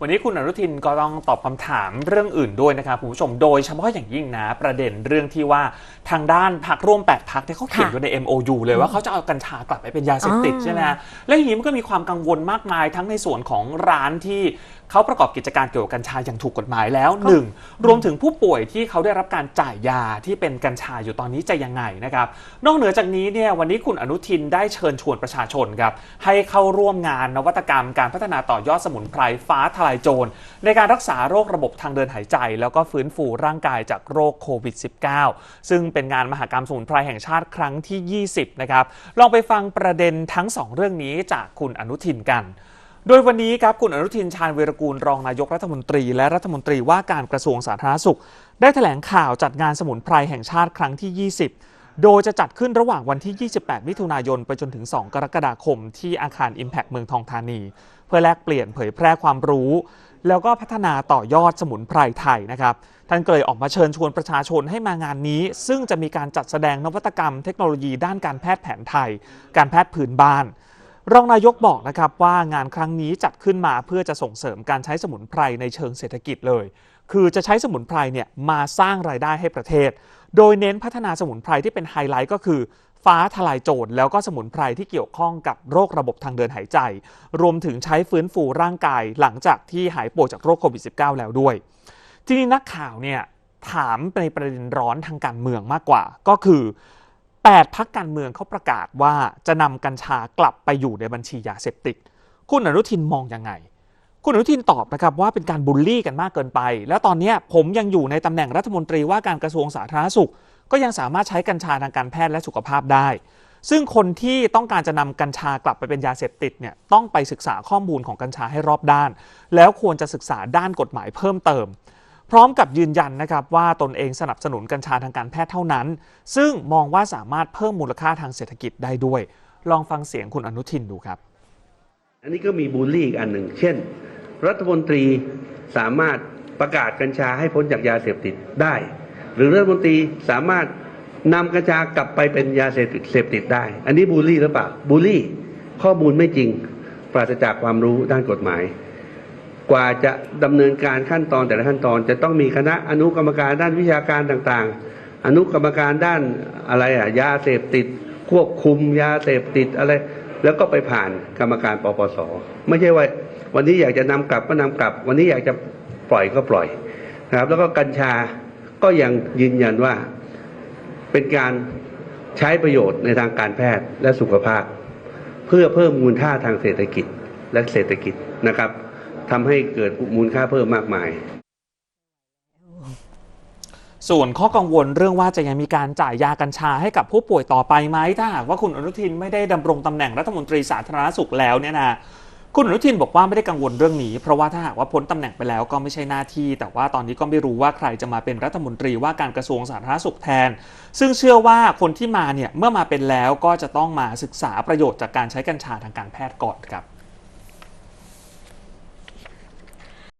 วันนี้คุณอนุทินก็ต้องตอบคำถามเรื่องอื่นด้วยนะครับคุณผู้ชมโดยเฉพาะอย่างยิ่งนะ ประเด็นเรื่องที่ว่าทางด้านพักร่วม8พักเนี่ยเขาเขียนอยู่ใน MOU เลยว่าเขาจะเอากัญชากลับไปเป็นยาเสพติดอ่าใช่ไหมฮะแล้วอย่างนี้มันก็มีความกังวลมากมายทั้งในส่วนของร้านที่ เขาประกอบกิจการเกี่ยวกับกัญชาอย่างถูกกฎหมายแล้วหนึ่งรวมถึงผู้ป่วยที่เขาได้รับการจ่ายยาที่เป็นกัญชาอยู่ตอนนี้จะยังไงนะครับ นอกเหนือจากนี้เนี่ยวันนี้คุณอนุทินได้เชิญชวนประชาชนครับให้เข้าร่วมงานนวัตกรรมการพัฒนาต่อยอดสมุนไพรฟ้าทลายโจรในการรักษาโรคระบบทางเดินหายใจ แล้วก็ฟื้นฟูร่างกายจากโรคโควิด -19 ซึ่งเป็นงานมหกรรมสมุนไพรแห่งชาติครั้งที่ 20 นะครับ ลองไปฟังประเด็นทั้ง 2 เรื่องนี้จากคุณอนุทินกัน โดยวันนี้ครับคุณอนุทินชาญเวรกูลรองนายกรัฐมนตรี และรัฐมนตรีว่าการกระทรวงสาธารณสุข ได้แถลงข่าวจัดงานสมุนไพรแห่งชาติครั้งที่ 20 โดยจะจัดขึ้นระหว่างวันที่ 28 มิถุนายน ไปจนถึง 2 กรกฎาคม ที่อาคาร Impact เมืองทองธานี เพื่อแลกเปลี่ยนเผยแพร่ความรู้ แล้วก็พัฒนาต่อยอดสมุนไพรไทยนะครับท่านก็เลยออกมาเชิญชวนประชาชนให้มางานนี้ ซึ่งจะมีการจัดแสดงนวัตกรรมเทคโนโลยีด้านการแพทย์แผนไทย การแพทย์พื้นบ้าน รองนายกบอกนะครับว่างานครั้งนี้จัดขึ้นมาเพื่อจะส่งเสริมการใช้สมุนไพรในเชิงเศรษฐกิจเลย คือจะใช้สมุนไพรเนี่ยมาสร้างรายได้ให้ประเทศ โดยเน้นพัฒนาสมุนไพรที่เป็นไฮไลท์ก็คือ ฟ้าทลายโจรแล้วก็สมุนไพรที่เกี่ยวข้องกับโรคระบบทางเดินหายใจ รวมถึงใช้ฟื้นฟูร่างกายหลังจากที่หายป่วยจากโรคโควิด -19 แล้วด้วย ทีนี้นักข่าวเนี่ยถามในประเด็นร้อนทางการเมืองมากกว่า ก็คือ 8พักการเมืองเขาประกาศว่าจะนำกัญชากลับไปอยู่ในบัญชียาเสพติด คุณอนุทินมองยังไง คุณอนุทินตอบนะครับว่าเป็นการบูลลี่กันมากเกินไป แล้วตอนนี้ผมยังอยู่ในตำแหน่งรัฐมนตรีว่าการกระทรวงสาธารณสุข ก็ยังสามารถใช้กัญชาทางการแพทย์และสุขภาพได้ ซึ่งคนที่ต้องการจะนำกัญชากลับไปเป็นยาเสพติดเนี่ยต้องไปศึกษาข้อมูลของกัญชาให้รอบด้าน แล้วควรจะศึกษาด้านกฎหมายเพิ่มเติม พร้อมกับยืนยันนะครับว่าตนเองสนับสนุนกัญชาทางการแพทย์เท่านั้น ซึ่งมองว่าสามารถเพิ่มมูลค่าทางเศรษฐกิจได้ด้วย ลองฟังเสียงคุณอนุทินดูครับ อันนี้ก็มีบูลลี่อีกอันหนึ่ง เช่น รัฐมนตรีสามารถประกาศกัญชาให้พ้นจากยาเสพติดได้ หรือรัฐมนตรีสามารถนำกัญชากลับไปเป็นยาเสพติดเสพติดได้ อันนี้บูลลี่หรือเปล่าบูลลี่ข้อมูลไม่จริง ปราศจากความรู้ด้านกฎหมาย กว่าจะดำเนินการขั้นตอนแต่ละขั้นตอน จะต้องมีคณะอนุกรรมการด้านวิชาการต่างๆ อนุกรรมการด้านอะไรอะยาเสพติด ควบคุมยาเสพติดอะไร แล้วก็ไปผ่านกรรมการปปส ไม่ใช่ว่าวันนี้อยากจะนำกลับก็นำกลับ วันนี้อยากจะปล่อยก็ปล่อยนะครับ แล้วก็กัญชาก็ยังยืนยันว่าเป็นการใช้ประโยชน์ในทางการแพทย์และสุขภาพ เพื่อเพิ่มมูลค่าทางเศรษฐกิจและเศรษฐกิจนะครับ ทำให้เกิดมูลค่าเพิ่มมากมาย ส่วนข้อกังวลเรื่องว่าจะยังมีการจ่ายยากัญชาให้กับผู้ป่วยต่อไปไหมถ้าหากว่าคุณอนุทินไม่ได้ดำรงตำแหน่งรัฐมนตรีสาธารณสุขแล้วเนี่ยนะคุณอนุทินบอกว่าไม่ได้กังวลเรื่องนี้ เพราะว่าถ้าหากว่าพ้นตำแหน่งไปแล้วก็ไม่ใช่หน้าที่ แต่ว่าตอนนี้ก็ไม่รู้ว่าใครจะมาเป็นรัฐมนตรีว่าการกระทรวงสาธารณสุขแทน ซึ่งเชื่อว่าคนที่มาเนี่ยเมื่อมาเป็นแล้วก็จะต้องมาศึกษาประโยชน์จากการใช้กัญชาทางการแพทย์ก่อนครับ